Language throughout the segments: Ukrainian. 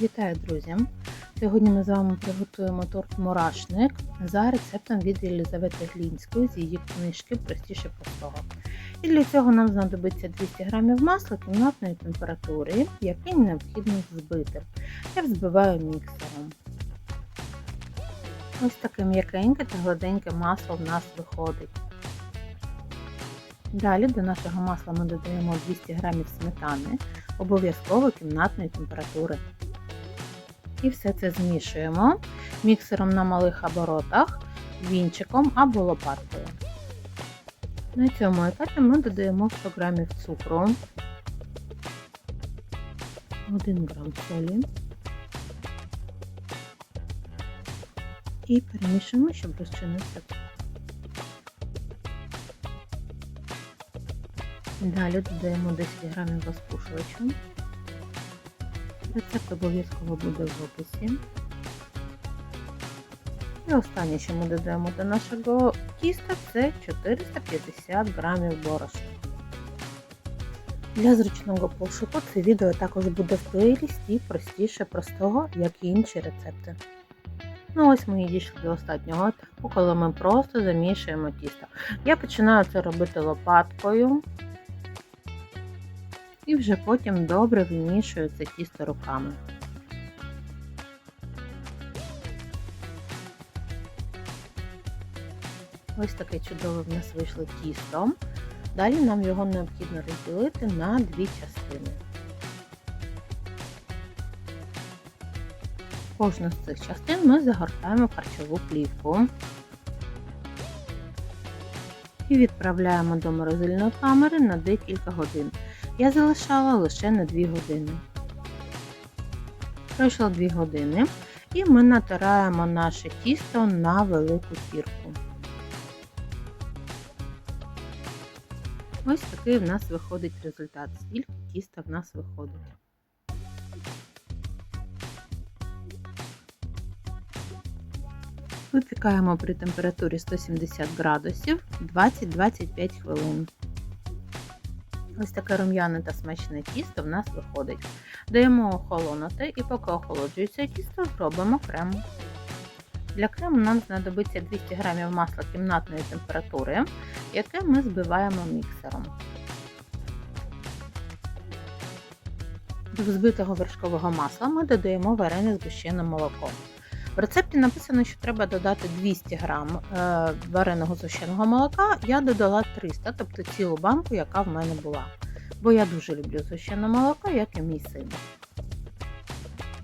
Вітаю, друзі! Сьогодні ми з вами приготуємо торт мурашник за рецептом від Єлизавети Глінської з її книжки Простіше простого. І для цього нам знадобиться 200 г масла кімнатної температури, який необхідно збити. Я взбиваю міксером. Ось таке м'якеньке та гладеньке масло в нас виходить. Далі до нашого масла ми додаємо 200 г сметани, обов'язково кімнатної температури. І все це змішуємо міксером на малих оборотах, вінчиком або лопаткою. На цьому етапі ми додаємо 100 г цукру, 1 грам солі і перемішуємо, щоб розчинився. Далі додаємо 10 грамів розпушувачу. Рецепт обов'язково буде в описі. І останнє, що ми додаємо до нашого тіста, це 450 грамів борошна. Для зручного пошуку це відео також буде в плейлісті простіше простого, як і інші рецепти. Ну ось ми і дійшли до останнього етапу, коли ми просто замішуємо тісто. Я починаю це робити лопаткою. І вже потім добре вимішую це тісто руками. Ось таке чудове в нас вийшло тісто. Далі нам його необхідно розділити на дві частини. Кожну з цих частин ми загортаємо харчову плівку і відправляємо до морозильної камери на декілька годин. Я залишала лише на 2 години. Пройшло 2 години і ми натираємо наше тісто на велику кірку. Ось такий в нас виходить результат, скільки тіста в нас виходить. Випікаємо при температурі 170 градусів 20-25 хвилин. Ось таке рум'яне та смачне тісто в нас виходить. Даємо охолонути і поки охолоджується тісто, зробимо крем. Для крему нам знадобиться 200 г масла кімнатної температури, яке ми збиваємо міксером. До взбитого вершкового масла ми додаємо варене згущене молоко. В рецепті написано, що треба додати 200 г вареного згущеного молока, я додала 300, тобто цілу банку, яка в мене була. Бо я дуже люблю згущене молоко, як і мій син.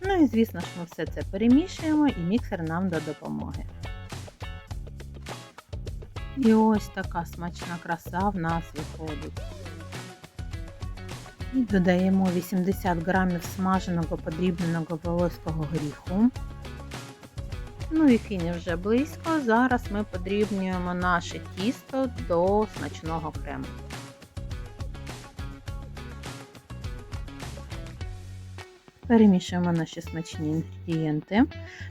Ну і звісно ж ми все це перемішуємо і міксер нам до допомоги. І ось така смачна краса в нас виходить. І додаємо 80 грамів смаженого подрібненого волоського горіху. Ну і фіні вже близько. Зараз ми подрібнюємо наше тісто до смачного крему. Перемішуємо наші смачні інгредієнти.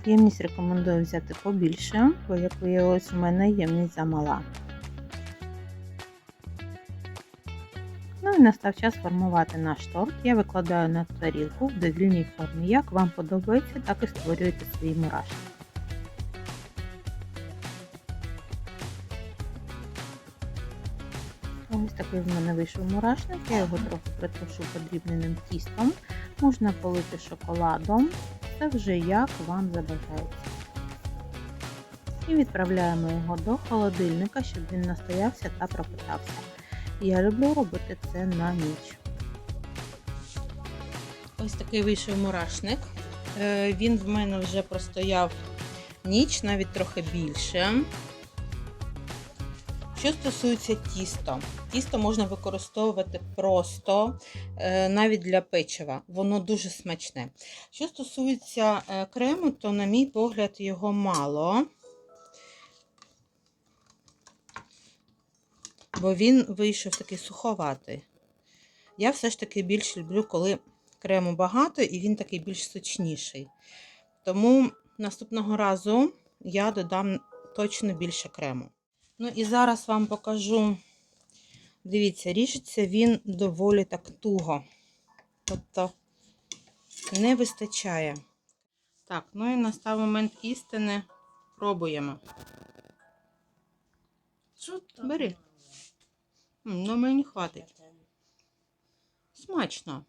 Ємність рекомендую взяти побільше, бо, як виявилось, у мене ємність замала. Ну і настав час формувати наш торт. Я викладаю на тарілку в довільній формі. Як вам подобається, так і створюєте свій мурашник. Такий в мене вийшов мурашник, я його трохи притрушу подрібненим тістом. Можна полити шоколадом, це вже як вам забажається. І відправляємо його до холодильника, щоб він настоявся та пропитався. Я люблю робити це на ніч. Ось такий вийшов мурашник. Е, Він в мене вже простояв ніч, навіть трохи більше. Що стосується тіста, тісто можна використовувати просто е, навіть для печива, воно дуже смачне. Що стосується е, крему, то, на мій погляд, його мало, бо він вийшов такий суховатий. Я все ж таки більш люблю, коли крему багато і він такий більш сочніший. Тому наступного разу я додам точно більше крему. Ну і зараз вам покажу, дивіться, ріжеться він доволі так туго. Тобто не вистачає. Так, ну і настав момент істини. Пробуємо. Що там? Бери. Ну, мені хватить. Смачно.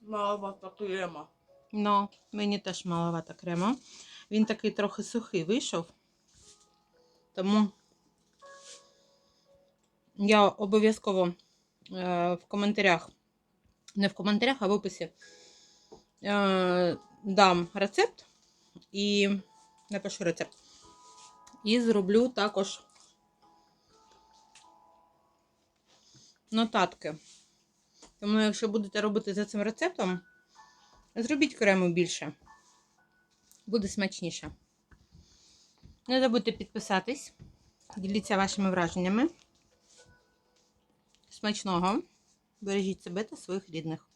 Маловато крема. Ну, мені теж маловато крема. Він такий трохи сухий вийшов. Тому я обов'язково е, в коментарях, не в коментарях, а в описі е, дам рецепт і напишу рецепт. І зроблю також нотатки. Тому, якщо будете робити за цим рецептом, Зробіть крему більше. Буде смачніше. Не забудьте підписатись. Діліться вашими враженнями. Смачного. Бережіть себе та своїх рідних.